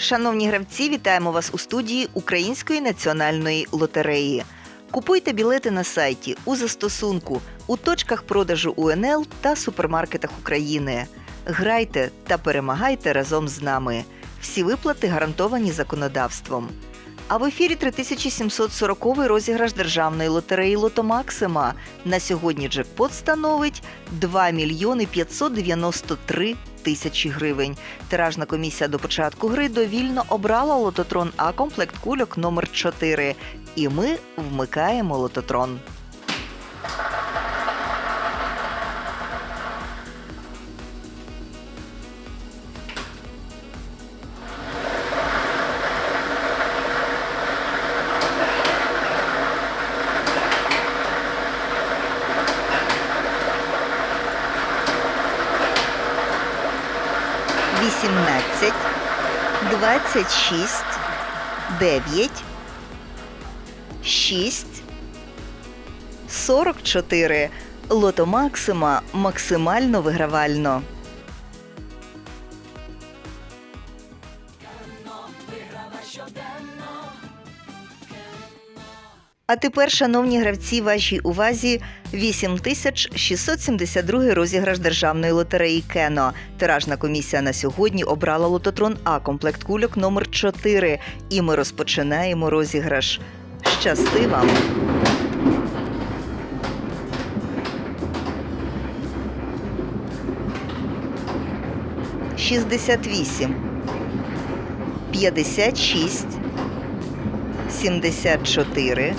Шановні гравці, вітаємо вас у студії Української національної лотереї. Купуйте білети на сайті у застосунку, у точках продажу УНЛ та супермаркетах України. Грайте та перемагайте разом з нами. Всі виплати гарантовані законодавством. А в ефірі 3740 розіграш державної лотереї Лото Максима. На сьогодні джекпот становить 2 мільйони 593 тисячі гривень. Тиражна комісія до початку гри довільно обрала лототрон А комплект кульок номер 4 І ми вмикаємо лототрон. Вісімнадцять, двадцять шість, дев'ять, шість, сорок чотири. Лото Максима максимально вигравально. А тепер, шановні гравці, вашій увазі 8672 розіграш державної лотереї Кено. Тиражна комісія на сьогодні обрала лототрон А комплект кульок номер 4 І ми розпочинаємо розіграш. Щасти вам! Шістдесят вісім, п'ятдесят шість, сімдесят чотири,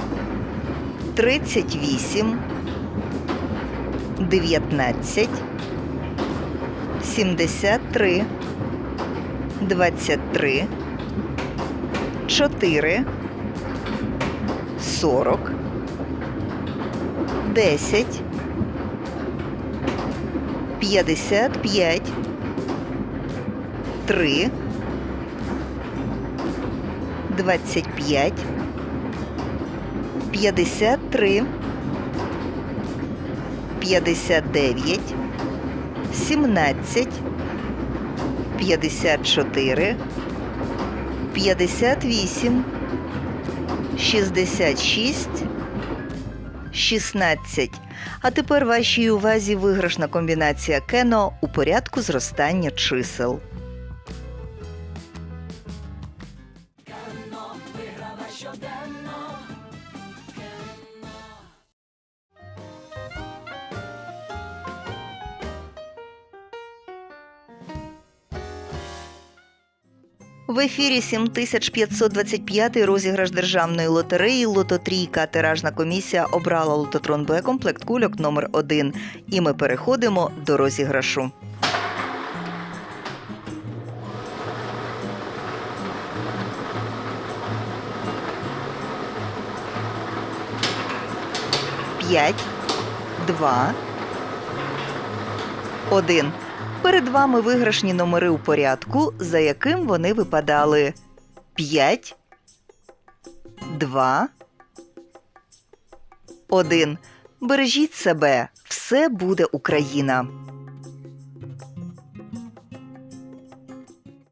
38, 19, 73, 23, 4, 40, 10, 55, 3, 25, 53, 59, 17, 54, 58, 66, 16. А тепер вашій увазі виграшна комбінація кено у порядку зростання чисел. В ефірі 7525 розіграш державної лотереї Лототрійка. Тиражна комісія обрала лототрон Б комплект кульок номер 1 І ми переходимо до розіграшу. П'ять, два, один. Перед вами виграшні номери у порядку, за яким вони випадали 5, 2, 1. Бережіть себе, все буде Україна.